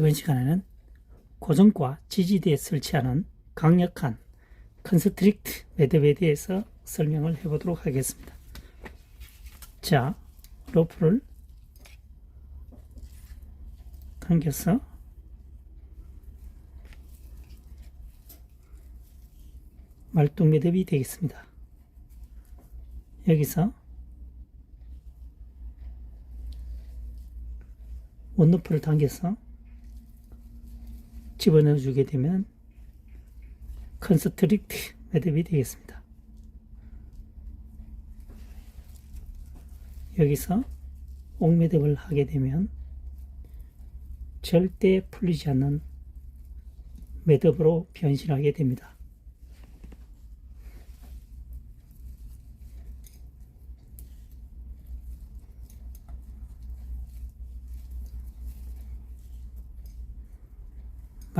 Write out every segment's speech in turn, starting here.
이번 시간에는 고정과 지지대에 설치하는 강력한 컨스트릭트 매듭에 대해서 설명을 해보도록 하겠습니다. 자, 로프를 당겨서 말뚝 매듭이 되겠습니다. 여기서 원로프를 당겨서 집어넣어 주게 되면 컨스트릭트 매듭이 되겠습니다. 여기서 옥매듭을 하게 되면 절대 풀리지 않는 매듭으로 변신하게 됩니다.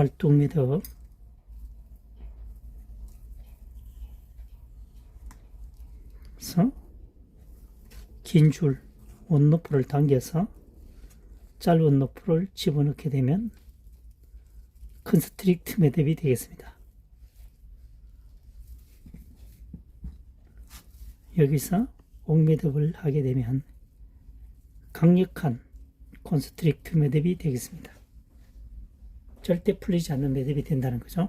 매듭 그래서 긴 줄 원로프를 당겨서 짧은 로프를 집어넣게 되면 컨스트릭트 매듭이 되겠습니다. 여기서 옥매듭을 하게 되면 강력한 컨스트릭트 매듭이 되겠습니다. 절대 풀리지 않는 매듭이 된다는 거죠.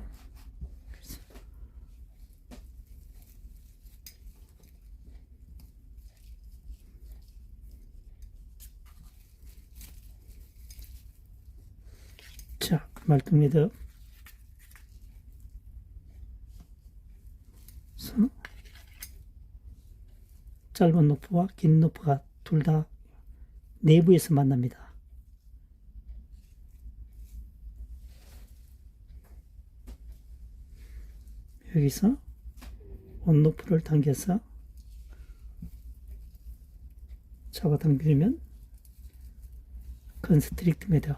자, 말뚝 매듭. 짧은 노프와 긴 노프가 둘 다 내부에서 만납니다. 여기서 온로프를 당겨서 잡아당기면 컨스트릭트 매듭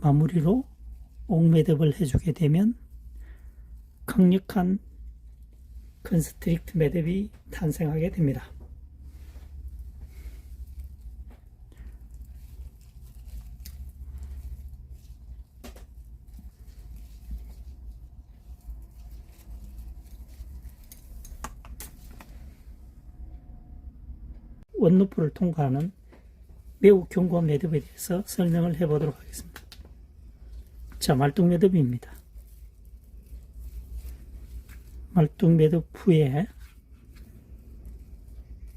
마무리로 옥매듭을 해주게 되면 강력한 컨스트릭트 매듭이 탄생하게 됩니다. 원루프를 통과하는 매우 견고한 매듭에 대해서 설명을 해보도록 하겠습니다. 자, 말뚝 매듭입니다. 말뚝 매듭 후에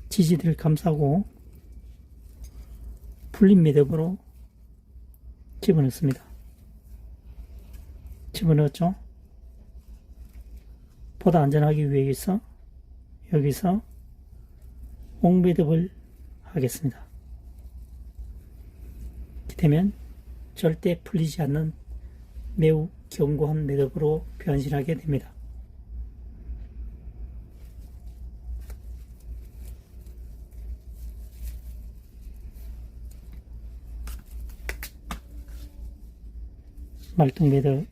지지대를 감싸고 풀린 매듭으로 집어넣습니다. 집어넣었죠? 보다 안전하기 위해서 여기서 옥매듭을 하겠습니다. 되면 절대 풀리지 않는 매우 견고한 매듭으로 변신하게 됩니다. 말뚝 매듭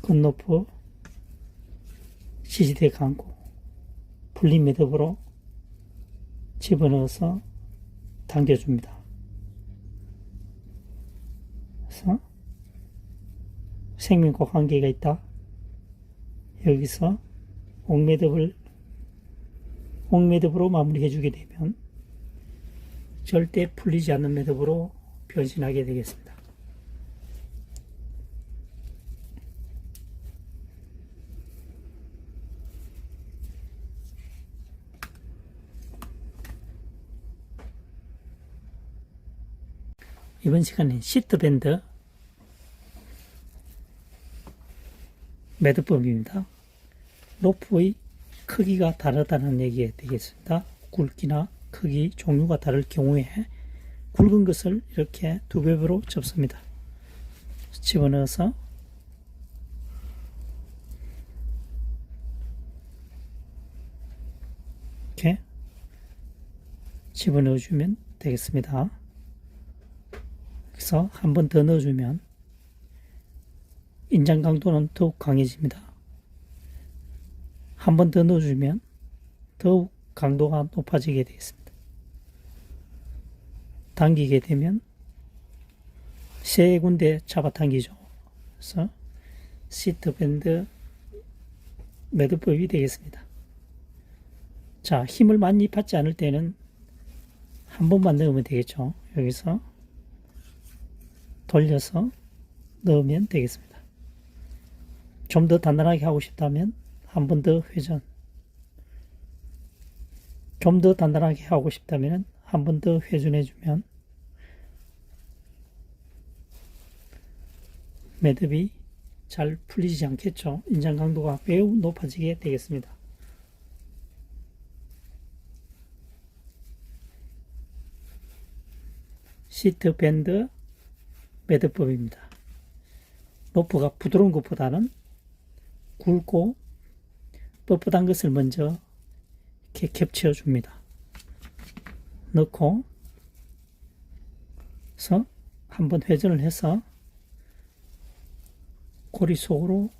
건너프 시시대 감고 풀린 매듭으로 집어넣어서 당겨줍니다. 그래서 생명과 관계가 있다. 여기서 옥매듭을 옥매듭으로 마무리해주게 되면 절대 풀리지 않는 매듭으로 변신하게 되겠습니다. 이번 시간에 시트밴드 매듭법입니다. 로프의 크기가 다르다는 얘기가 되겠습니다. 굵기나 크기, 종류가 다를 경우에 굵은 것을 이렇게 두 배로 접습니다. 집어넣어서 이렇게 집어넣어주면 되겠습니다. 여기서 한 번 더 넣어주면 인장 강도는 더욱 강해집니다. 한 번 더 넣어주면 더욱 강도가 높아지게 되겠습니다. 잡아당기게 되면 세 군데 잡아당기죠. 그래서 시트 밴드 매듭법이 되겠습니다. 자, 힘을 많이 받지 않을 때는 한 번만 넣으면 되겠죠. 여기서 돌려서 넣으면 되겠습니다. 좀 더 단단하게 하고 싶다면 한 번 더 회전. 좀 더 단단하게 하고 싶다면 한 번 더 회전해 주면 매듭이 잘 풀리지 않겠죠. 인장 강도가 매우 높아지게 되겠습니다. 시트 밴드 매듭법입니다. 로프가 부드러운 것보다는 굵고 뻣뻣한 것을 먼저 이렇게 겹쳐 줍니다. 넣고 서 한번 회전을 해서 고리 속으로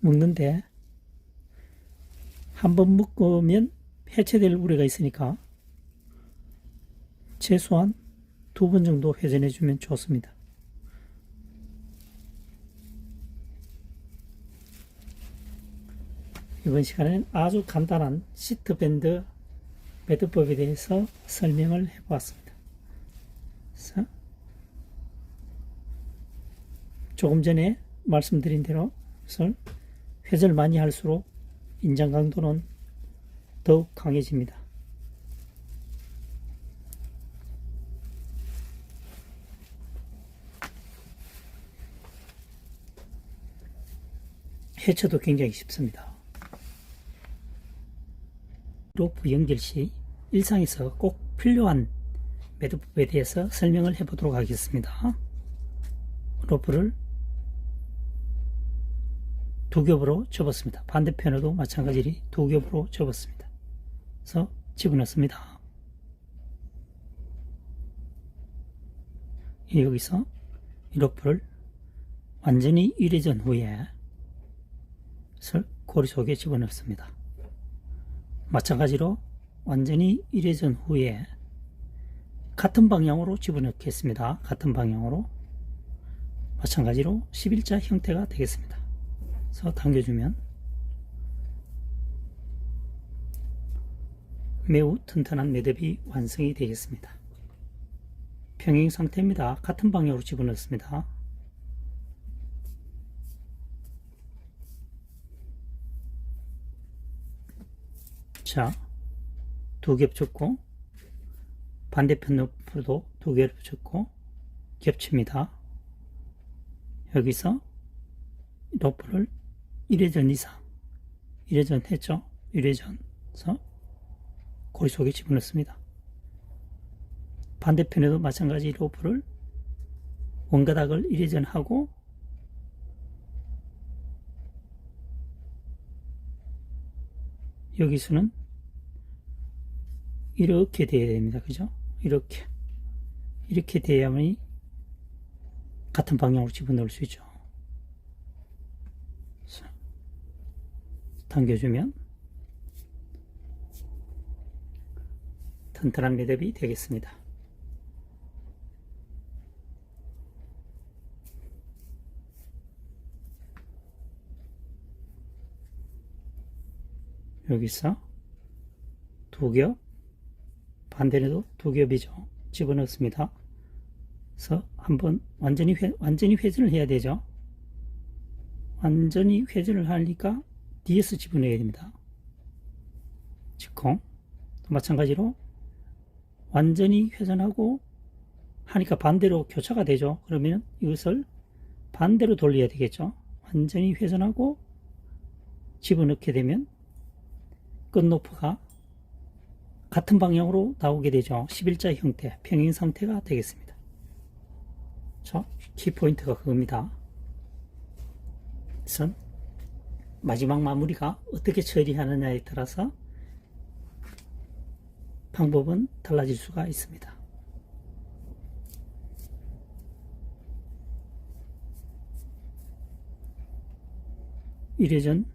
묶는데 한번 묶으면 해체될 우려가 있으니까 최소한 두 번 정도 회전해 주면 좋습니다. 이번 시간에는 아주 간단한 시트 밴드 매듭법에 대해서 설명을 해 보았습니다. 조금 전에 말씀드린 대로 회전을 많이 할수록 인장 강도는 더욱 강해집니다. 해체도 굉장히 쉽습니다. 로프 연결 시 일상에서 꼭 필요한 매듭법에 대해서 설명을 해보도록 하겠습니다. 로프를 두 겹으로 접었습니다. 반대편에도 마찬가지로 두 겹으로 접었습니다. 그래서 집어넣습니다. 여기서 이 로프를 완전히 유래전 후에 고리 속에 집어넣습니다. 마찬가지로 완전히 일회전 후에 같은 방향으로 집어넣겠습니다. 같은 방향으로 마찬가지로 11자 형태가 되겠습니다. 그래서 당겨주면 매우 튼튼한 매듭이 완성이 되겠습니다. 평행 상태입니다. 같은 방향으로 집어넣습니다. 자, 두겹 줬고 반대편 옆으로도 두겹 줬고 겹칩니다. 여기서 로프를 1회전 이상 1회전 했죠? 1회전서 고리 속에 집어넣습니다. 반대편에도 마찬가지 로프를 원가닥을 1회전 하고 여기서는 이렇게 돼야 됩니다. 그죠? 이렇게. 이렇게 돼야만이 같은 방향으로 집어넣을 수 있죠. 자, 당겨주면 튼튼한 매듭이 되겠습니다. 여기서 두 겹, 반대로도 두 겹이죠. 집어넣습니다. 그래서 한번 완전히 회, 완전히 회전을 해야 되죠. 완전히 회전을 하니까 뒤에서 집어넣어야 됩니다. 직콩. 마찬가지로 완전히 회전하고 하니까 반대로 교차가 되죠. 그러면 이것을 반대로 돌려야 되겠죠. 완전히 회전하고 집어넣게 되면 끝높이가 같은 방향으로 나오게 되죠. 11자 형태, 평행 상태가 되겠습니다. 자, 키포인트가 그겁니다. 그래서 마지막 마무리가 어떻게 처리하느냐에 따라서 방법은 달라질 수가 있습니다. 이래전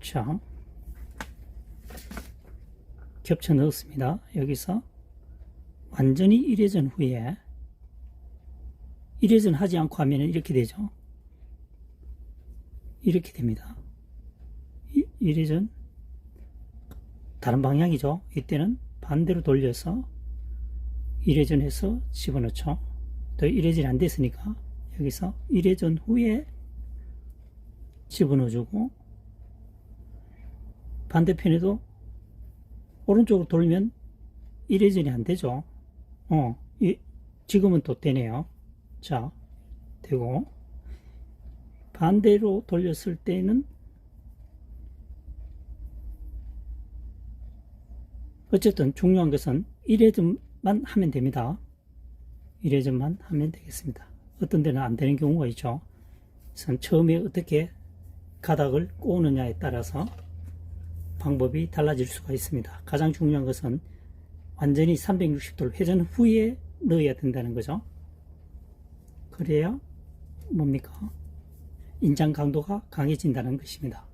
자 겹쳐 넣었습니다. 여기서 완전히 1회전 후에 1회전 하지 않고 하면 이렇게 되죠. 이렇게 됩니다. 1회전 다른 방향이죠. 이때는 반대로 돌려서 1회전 해서 집어넣죠. 또 1회전이 안 됐으니까 여기서 1회전 후에 집어넣어주고 반대편에도 오른쪽으로 돌면 1회전이 안 되죠. 어, 이, 지금은 또 되네요. 자, 되고 반대로 돌렸을 때는 어쨌든 중요한 것은 1회전만 하면 됩니다. 1회전만 하면 되겠습니다. 어떤 데는 안 되는 경우가 있죠. 그래서 처음에 어떻게 가닥을 꼬느냐에 따라서 방법이 달라질 수가 있습니다. 가장 중요한 것은 완전히 360도를 회전 후에 넣어야 된다는 거죠. 그래야 뭡니까? 인장 강도가 강해진다는 것입니다.